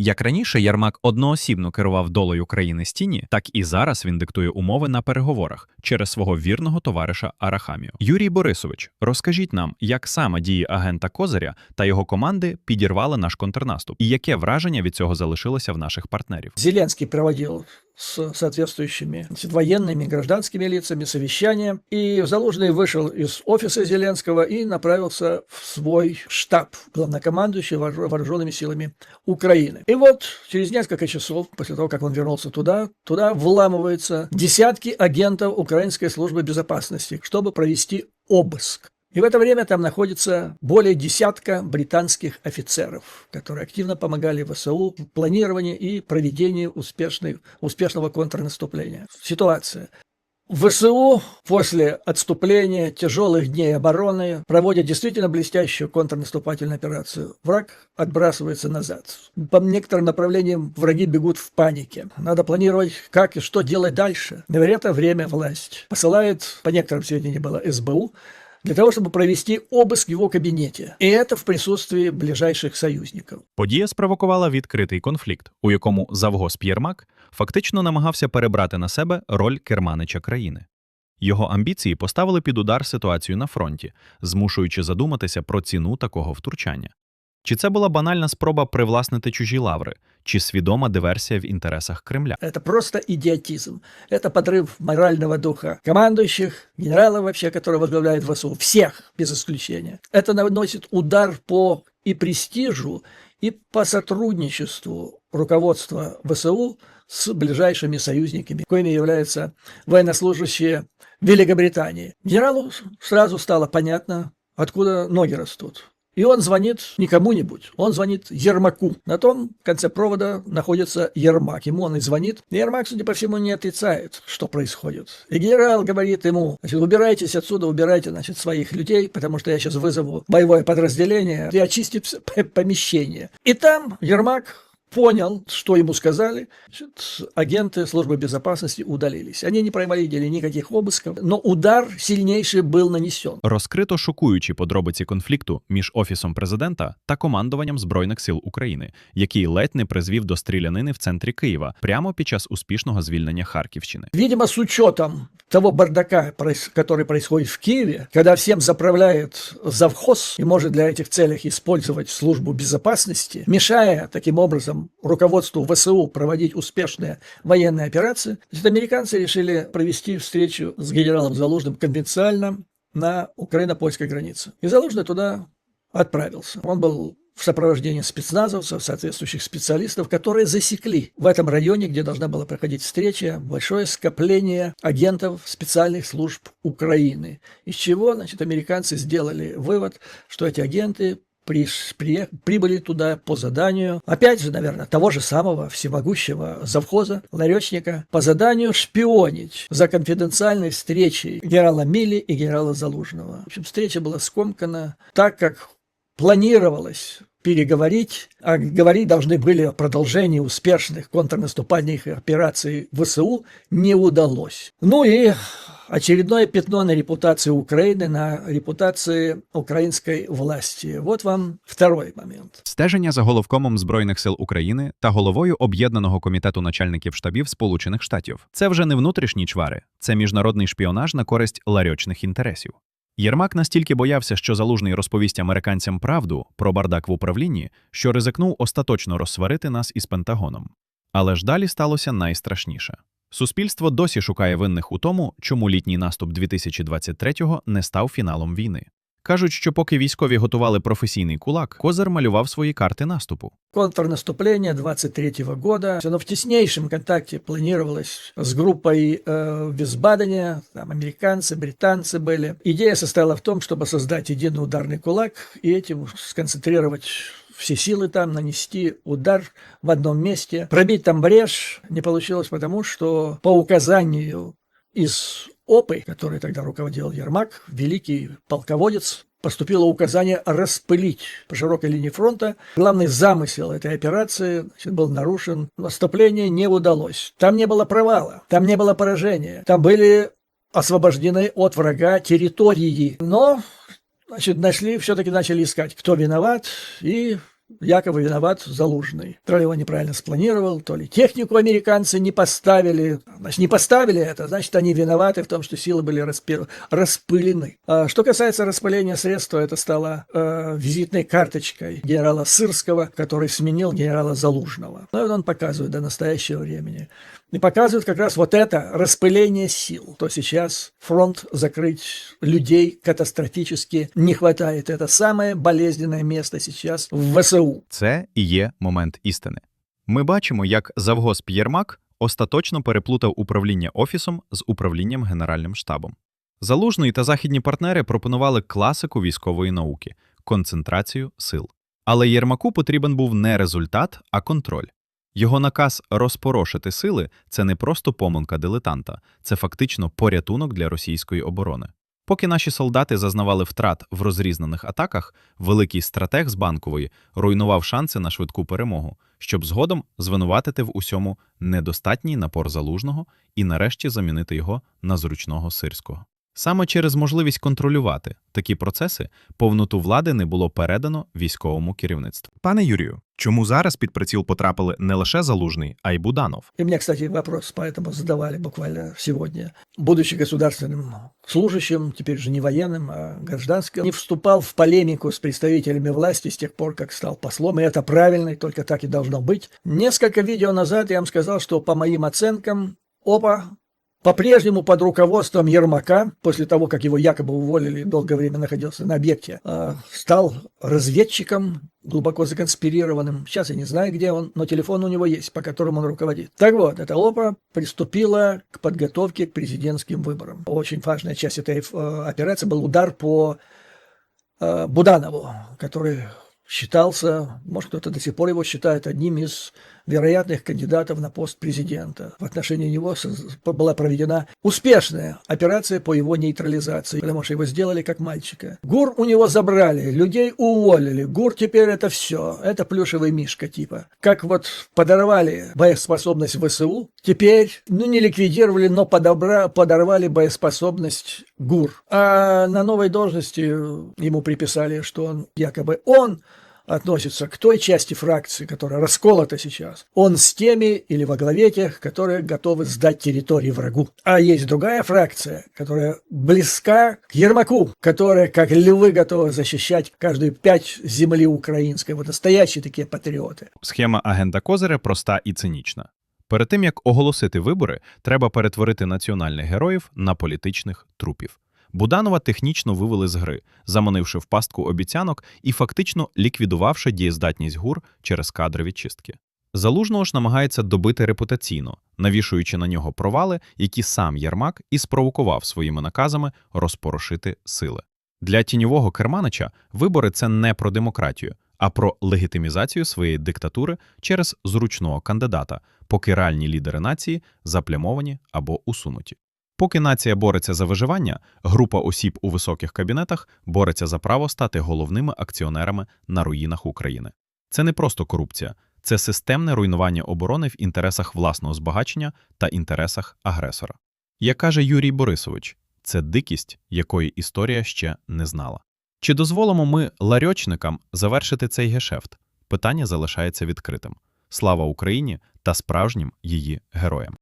Як раніше Ярмак одноосібно керував долею країни стіні, так і зараз він диктує умови на переговорах через свого вірного товариша Арахамію. Юрій Борисович, розкажіть нам, як саме дії агента Козиря та його команди підірвали наш контрнаступ, і яке враження від цього залишилося в наших партнерів? Зеленський проводил с соответствующими военными, гражданскими лицами совещания. И Залужный вышел из офиса Зеленского и направился в свой штаб главнокомандующего вооружен- вооруженными силами Украины. И вот через несколько часов после того, как он вернулся туда, туда вламываются десятки агентов Украинской службы безопасности, чтобы провести обыск. И в это время там находится более десятка британских офицеров, которые активно помогали ВСУ в планировании и проведении успешной, успешного контрнаступления. Ситуация. ВСУ после отступления тяжелых дней обороны проводят действительно блестящую контрнаступательную операцию. Враг отбрасывается назад. По некоторым направлениям враги бегут в панике. Надо планировать, как и что делать дальше. На это время власть посылает, по некоторым сведениям было СБУ, для того, чтобы провести обыск в его кабинете. И это в присутствии ближайших союзников. Подія спровокувала відкритий конфлікт, у якому завгосп Єрмак фактично намагався перебрати на себе роль керманича країни. Його амбіції поставили під удар ситуацію на фронті, змушуючи задуматися про ціну такого втручання. Чи це була банальна спроба привласнити чужі лаври, чи свідома диверсія в інтересах Кремля? Это просто идиотизм. Это подрыв морального духа командующих, генералов вообще, которые возглавляют ВСУ, всех без исключения. Это наносит удар по и престижу, и по сотрудничеству руководства ВСУ с ближайшими союзниками, коими являются военнослужащие Великобритании. Генералу сразу стало понятно, откуда ноги растут. И он звонит не кому-нибудь, он звонит Ермаку. На том конце провода находится Ермак. Ему он и звонит. Ермак, судя по всему, не отрицает, что происходит. И генерал говорит ему, значит, убирайтесь отсюда, убирайте, значит, своих людей, потому что я сейчас вызову боевое подразделение и очистит помещение. И там Ермак понял, что ему сказали, значит, агенты службы безопасности удалились. Они не проводили никаких обысков, но удар сильнейший был нанесен. Розкрито шокуючі подробиці конфлікту між офісом президента та командуванням збройних сил України, який ледь не призвів до стрілянини в центрі Києва прямо під час успішного звільнення Харківщини. Видимо, с учетом того бардака, проис- который происходит в Киеве, когда всем заправляет завхоз и может для этих целей использовать службу безопасности, мешая таким образом руководству ВСУ проводить успешные военные операции, значит, американцы решили провести встречу с генералом Залужным конвенциально на украино-польской границе. И Залужный туда отправился. Он был в сопровождении спецназовцев, соответствующих специалистов, которые засекли в этом районе, где должна была проходить встреча, большое скопление агентов специальных служб Украины. Из чего, значит, американцы сделали вывод, что эти агенты приш- прие- прибыли туда по заданию, опять же, наверное, того же самого всемогущего завхоза, ларечника, по заданию шпионить за конфиденциальной встречей генерала Милли и генерала Залужного. В общем, встреча была скомкана так, как планировалось переговорить, а говорить должны были о продолжении успешных контрнаступальных операций ВСУ, не удалось. Ну и очередное пятно на репутации Украины, на репутации украинской власти. Вот вам второй момент. Стеження за головкомом збройних сил України та головою об'єднаного комітету начальників штабів Сполучених Штатів. Це вже не внутрішні чвари, це міжнародний шпіонаж на користь ларьочних інтересів. Єрмак настільки боявся, що залужний розповість американцям правду про бардак в управлінні, що ризикнув остаточно розсварити нас із Пентагоном. Але ж далі сталося найстрашніше. Суспільство досі шукає винних у тому, чому літній наступ 2023-го не став фіналом війни. Кажуть, що поки військові готували професійний кулак, Козир малював свої карти наступу. Контрнаступление 23 года. Оно в теснейшем контакте планировалось с группой э, в Висбадене. Там американцы, британцы были. Идея состояла в том, чтобы создать единый ударный кулак и этим сконцентрировать Все силы там, нанести удар в одном месте. Пробить там брешь не получилось, потому что по указанию из ОПы, который тогда руководил Ермак, великий полководец, поступило указание распылить по широкой линии фронта. Главный замысел этой операции значит, был нарушен. Наступление не удалось. Там не было провала, там не было поражения. Там были освобождены от врага территории. Но значит, нашли, все-таки начали искать, кто виноват, и якобы виноват Залужный. То ли его неправильно спланировал, то ли технику американцы не поставили. Значит, не поставили это, значит, они виноваты в том, что силы были распи- распылены. А что касается распыления средств, то это стало э, визитной карточкой генерала Сырского, который сменил генерала Залужного. Ну, это он показывает до настоящего времени. И показывает как раз вот это распыление сил. То сейчас фронт закрыть людей катастрофически не хватает. Это самое болезненное место сейчас в ВСУ. Це і є момент істини. Ми бачимо, як завгосп Єрмак остаточно переплутав управління офісом з управлінням Генеральним штабом. Залужний та західні партнери пропонували класику військової науки концентрацію сил. Але Єрмаку потрібен був не результат, а контроль. Його наказ розпорошити сили це не просто помилка дилетанта, це фактично порятунок для російської оборони. Поки наші солдати зазнавали втрат в розрізнених атаках, великий стратег з банкової руйнував шанси на швидку перемогу, щоб згодом звинуватити в усьому недостатній напор залужного і нарешті замінити його на зручного сирського. Саме через можливість контролювати такі процеси повноту влади не було передано військовому керівництву. Пане Юрію, чому зараз під приціл потрапили не лише Залужний, а й Буданов? И мне, кстати, вопрос поэтому задавали буквально сегодня. Будучи государственным служащим, теперь же не военным, а гражданским, не вступал в полемику с представителями власти с тех пор, как стал послом, и это правильно, и только так и должно быть. Несколько видео назад я вам сказал, что по моим оценкам ОПА по-прежнему под руководством Ермака, после того, как его якобы уволили, долгое время находился на объекте, а, стал разведчиком, глубоко законспирированным. Сейчас я не знаю, где он, но телефон у него есть, по которому он руководит. Так вот, эта ОПА приступила к подготовке к президентским выборам. Очень важная часть этой э, операции был удар по э, Буданову, который считался, может кто-то до сих пор его считает одним из вероятных кандидатов на пост президента. В отношении него была проведена успешная операция по его нейтрализации, потому что его сделали как мальчика. ГУР у него забрали, людей уволили. ГУР теперь это все, это плюшевый мишка типа. Как вот подорвали боеспособность ВСУ, теперь, ну не ликвидировали, но подобра, подорвали боеспособность ГУР. А на новой должности ему приписали, что он якобы он относится к той части фракции, которая расколота сейчас. Он с теми или во главе тех, которые готовы сдать территории врагу. А есть другая фракция, которая близка к Ермаку, которая, как львы, готова защищать каждую пять земли украинской. Вот настоящие такие патриоты. Схема агента Козиря проста і цинічна. Перед тим як оголосити вибори, треба перетворити національних героїв на політичних трупів. Буданова технічно вивели з гри, заманивши в пастку обіцянок і фактично ліквідувавши дієздатність ГУР через кадрові чистки. Залужного ж намагається добити репутаційно, навішуючи на нього провали, які сам Єрмак і спровокував своїми наказами розпорошити сили. Для тіньового керманича вибори це не про демократію, а про легітимізацію своєї диктатури через зручного кандидата, поки реальні лідери нації заплямовані або усунуті. Поки нація бореться за виживання, група осіб у високих кабінетах бореться за право стати головними акціонерами на руїнах України. Це не просто корупція, це системне руйнування оборони в інтересах власного збагачення та інтересах агресора. Як каже Юрій Борисович, це дикість, якої історія ще не знала. Чи дозволимо ми ларьочникам завершити цей гешефт? Питання залишається відкритим. Слава Україні та справжнім її героям.